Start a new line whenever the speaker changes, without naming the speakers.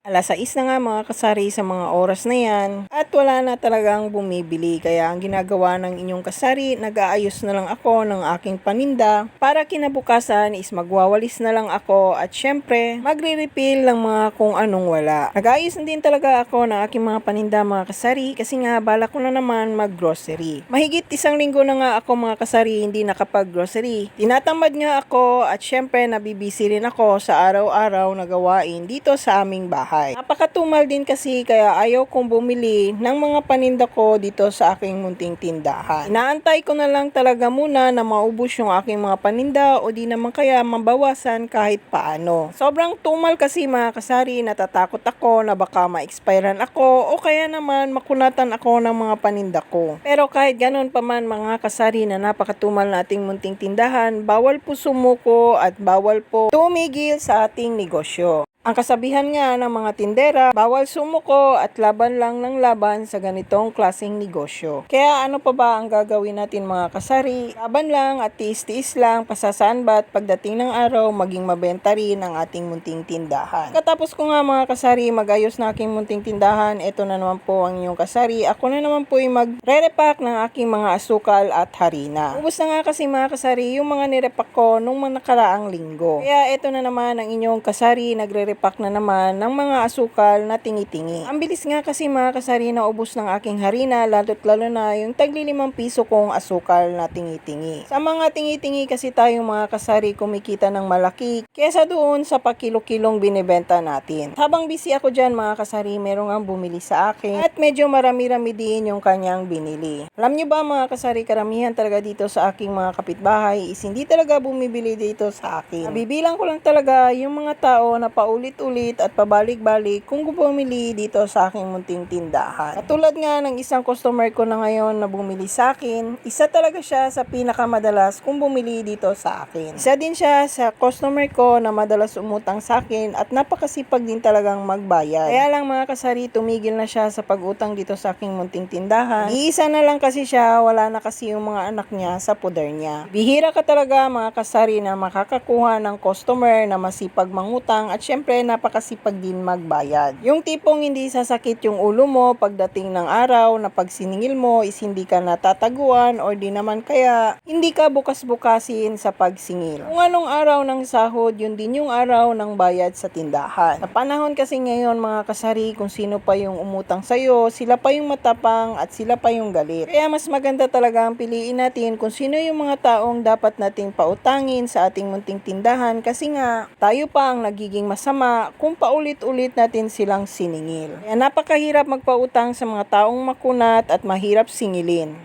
Alas 6 na nga mga kasari sa mga oras na yan at wala na talagang bumibili kaya ang ginagawa ng inyong kasari nag-aayos na lang ako ng aking paninda para kinabukasan is magwawalis na lang ako at syempre magre-refill ng mga kung anong wala. Nag-aayos na din talaga ako ng aking mga paninda mga kasari kasi nga bala ko na naman mag-grocery. Mahigit isang linggo na nga ako mga kasari hindi nakapag-grocery. Tinatamad nga ako at syempre nabibisi rin ako sa araw-araw na gawain dito sa aming bahay bahay. Napakatumal din kasi kaya ayaw kong bumili ng mga paninda ko dito sa aking munting tindahan. Inaantay ko na lang talaga muna na maubos yung aking mga paninda o di naman kaya mabawasan kahit paano. Sobrang tumal kasi mga kasari, natatakot ako na baka ma-expirean ako o kaya naman makunatan ako ng mga paninda ko. Pero kahit ganun pa man mga kasari na napakatumal na ating munting tindahan, bawal po sumuko at bawal po tumigil sa ating negosyo. Ang kasabihan nga ng mga tindera, bawal sumuko at laban lang ng laban sa ganitong klaseng negosyo. Kaya ano pa ba ang gagawin natin mga kasari? Laban lang at tiis-tiis lang, pasasaan ba at pagdating ng araw, maging mabenta rin ang ating munting tindahan. Katapos ko nga mga kasari, magayos na aking munting tindahan, ito na naman po ang inyong kasari. Ako na naman po ay magre-repack ng aking mga asukal at harina. Ubus na nga kasi mga kasari, yung mga nirepack ko nung mga nakaraang linggo. Kaya ito na naman ang inyong kasari, nagre repack na naman ng mga asukal na tingi-tingi. Ang bilis nga kasi mga kasari na ubos ng aking harina, lalo't lalo na yung tagli limang piso kong asukal na tingi-tingi. Sa mga tingi-tingi kasi tayong mga kasari kumikita ng malaki kesa doon sa pakilo-kilong binibenta natin. Habang busy ako dyan mga kasari, meron nga bumili sa akin at medyo marami-rami din yung kanyang binili. Alam nyo ba mga kasari, karamihan talaga dito sa aking mga kapitbahay is hindi talaga bumibili dito sa akin. Nabibilang ko lang talaga yung mga tao na paulit ulit-ulit at pabalik-balik kung bumili dito sa aking munting tindahan. Katulad nga ng isang customer ko na ngayon na bumili sa akin, isa talaga siya sa pinakamadalas kung bumili dito sa akin. Isa din siya sa customer ko na madalas umutang sa akin at napakasipag din talagang magbayad. Kaya lang mga kasari, tumigil na siya sa pag-utang dito sa aking munting tindahan. Iisa na lang kasi siya, wala na kasi yung mga anak niya sa puder niya. Bihira ka talaga mga kasari na makakakuha ng customer na masipag mangutang at syempre syempre napakasipag din magbayad. Yung tipong hindi sasakit yung ulo mo pagdating ng araw na pag siningil mo is hindi ka natataguan or di naman kaya hindi ka bukas-bukasin sa pagsingil. Kung anong araw ng sahod, yun din yung araw ng bayad sa tindahan. Sa panahon kasi ngayon mga kasari, kung sino pa yung umutang sa'yo, sila pa yung matapang at sila pa yung galit. Kaya mas maganda talaga ang piliin natin kung sino yung mga taong dapat nating pautangin sa ating munting tindahan kasi nga tayo pa ang nagiging masama masama kung paulit-ulit natin silang siningil. Kaya napakahirap magpautang sa mga taong makunat at mahirap singilin.